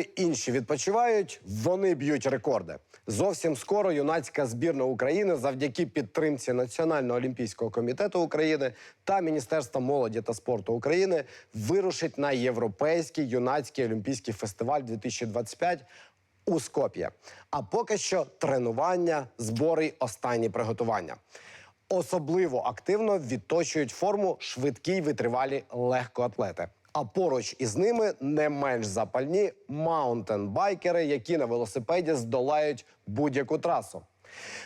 Інші відпочивають, вони б'ють рекорди. Зовсім скоро юнацька збірна України завдяки підтримці Національного олімпійського комітету України та Міністерства молоді та спорту України вирушить на європейський юнацький олімпійський фестиваль 2025 у Скоп'є. А поки що тренування, збори, й останні приготування. Особливо активно відточують форму швидкі й витривалі легкоатлети. А поруч із ними не менш запальні маунтенбайкери, які на велосипеді здолають будь-яку трасу.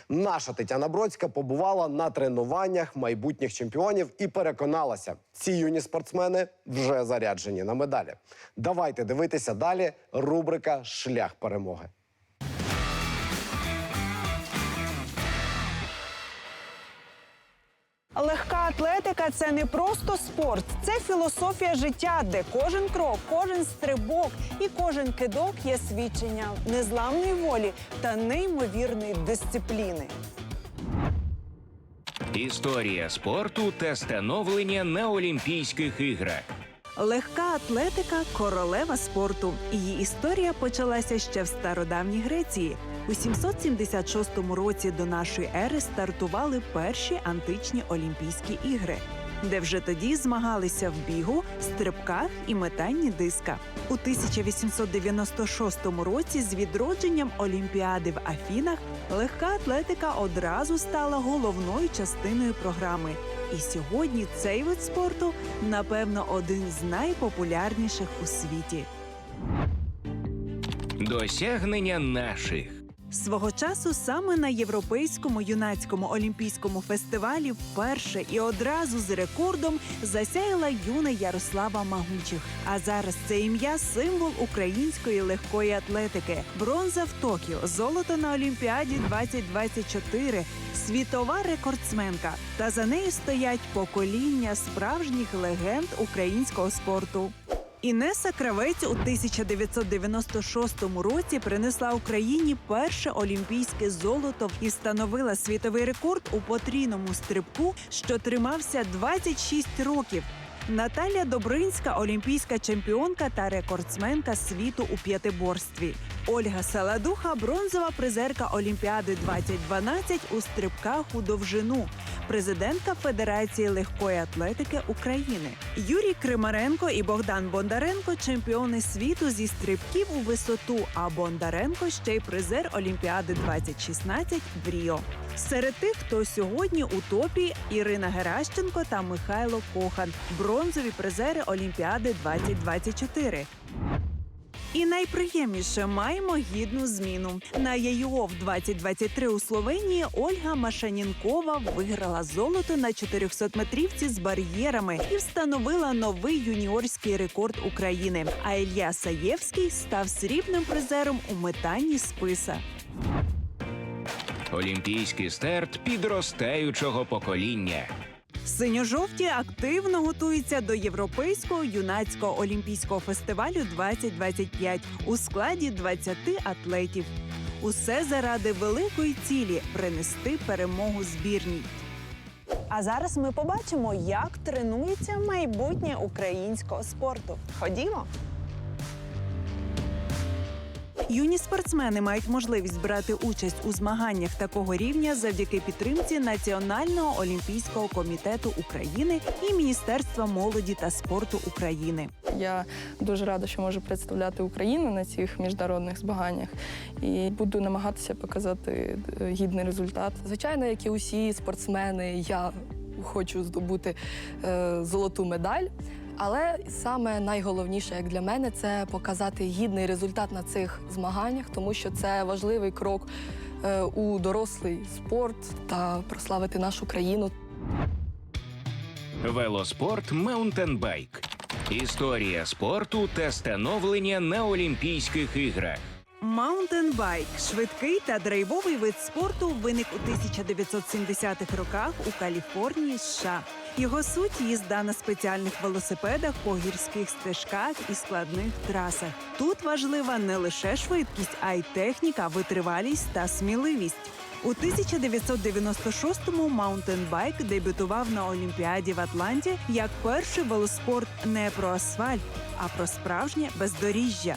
Наша Тетяна Бродська побувала на тренуваннях майбутніх чемпіонів і переконалася, ці юні спортсмени вже заряджені на медалі. Давайте дивитися далі. Рубрика Шлях перемоги. Легка атлетика це не просто спорт, це філософія життя, де кожен крок, кожен стрибок і кожен кидок є свідченням незламної волі та неймовірної дисципліни. Історія спорту та становлення на Олімпійських іграх. Легка атлетика королева спорту. Її історія почалася ще в стародавній Греції. У 776 році до нашої ери стартували перші античні Олімпійські ігри, де вже тоді змагалися в бігу, стрибках і метанні диска. У 1896 році з відродженням Олімпіади в Афінах легка атлетика одразу стала головною частиною програми. І сьогодні цей вид спорту, напевно, один з найпопулярніших у світі. Досягнення наших. Свого часу саме на європейському юнацькому олімпійському фестивалі вперше і одразу з рекордом засяяла юна Ярослава Магучих. А зараз це ім'я символ української легкої атлетики. Бронза в Токіо, золото на Олімпіаді 2024, світова рекордсменка. Та за нею стоять покоління справжніх легенд українського спорту. Інеса Кравець у 1996 році принесла Україні перше олімпійське золото і встановила світовий рекорд у потрійному стрибку, що тримався 26 років. Наталя Добринська олімпійська чемпіонка та рекордсменка світу у п'ятиборстві. Ольга Саладуха бронзова призерка Олімпіади 2012 у стрибках у довжину. Президентка Федерації легкої атлетики України Юрій Кримаренко і Богдан Бондаренко чемпіони світу зі стрибків у висоту. А Бондаренко ще й призер Олімпіади 2016 в Ріо. Серед тих, хто сьогодні у топі Ірина Геращенко та Михайло Кохан, бронзові призери Олімпіади 2024. І найприємніше маємо гідну зміну. На ЯЮОВ 2023 у Словенії Ольга Машанінкова виграла золото на 400-метрівці з бар'єрами і встановила новий юніорський рекорд України. А Ілья Саєвський став срібним призером у метанні списа. Олімпійський старт підростаючого покоління. Синьо-жовті активно готуються до європейського юнацького олімпійського фестивалю 2025 у складі 20 атлетів. Усе заради великої цілі принести перемогу збірній. А зараз ми побачимо, як тренується майбутнє українського спорту. Ходімо. Юні спортсмени мають можливість брати участь у змаганнях такого рівня завдяки підтримці Національного олімпійського комітету України і Міністерства молоді та спорту України. Я дуже рада, що можу представляти Україну на цих міжнародних змаганнях і буду намагатися показати е, гідний результат. Звичайно, як і усі спортсмени, я хочу здобути е, золоту медаль. Але саме найголовніше, як для мене, це показати гідний результат на цих змаганнях, тому що це важливий крок е, у дорослий спорт та прославити нашу країну. Велоспорт Маунтенбайк. Історія спорту та становлення на Олімпійських іграх. Маунтенбайк швидкий та драйвовий вид спорту виник у 1970-х роках у Каліфорнії, США. Його суть їзда на спеціальних велосипедах по гірських стежках і складних трасах. Тут важлива не лише швидкість, а й техніка, витривалість та сміливість. У 1996-му маунтенбайк дебютував на Олімпіаді в Атланті як перший велоспорт не про асфальт, а про справжнє бездоріжжя.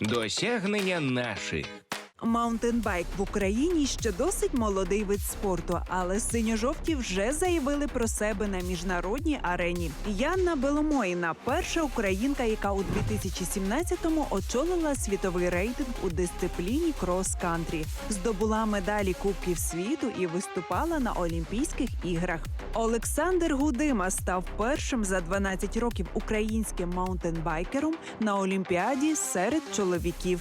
Досягнення наших. Маунтенбайк в Україні ще досить молодий вид спорту, але синьо-жовті вже заявили про себе на міжнародній арені. Янна Беломоїна перша українка, яка у 2017-му очолила світовий рейтинг у дисципліні крос-кантрі, здобула медалі Кубків світу і виступала на Олімпійських іграх. Олександр Гудима став першим за 12 років українським маунтенбайкером на Олімпіаді серед чоловіків.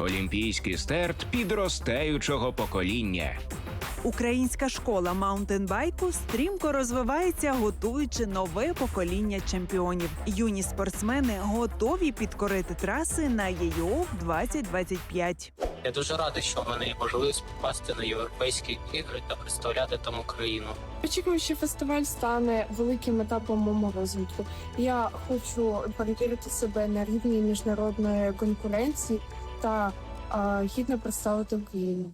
Олімпійський старт підростаючого покоління. Українська школа маунтенбайку стрімко розвивається, готуючи нове покоління чемпіонів. Юні спортсмени готові підкорити траси на ЄО 2025. Я дуже радий, що в мене є можливість попасти на європейські ігри та представляти там Україну. Очікую, що фестиваль стане великим етапом мого розвитку. Я хочу перевірити себе на рівні міжнародної конкуренції та гідно представити Україну.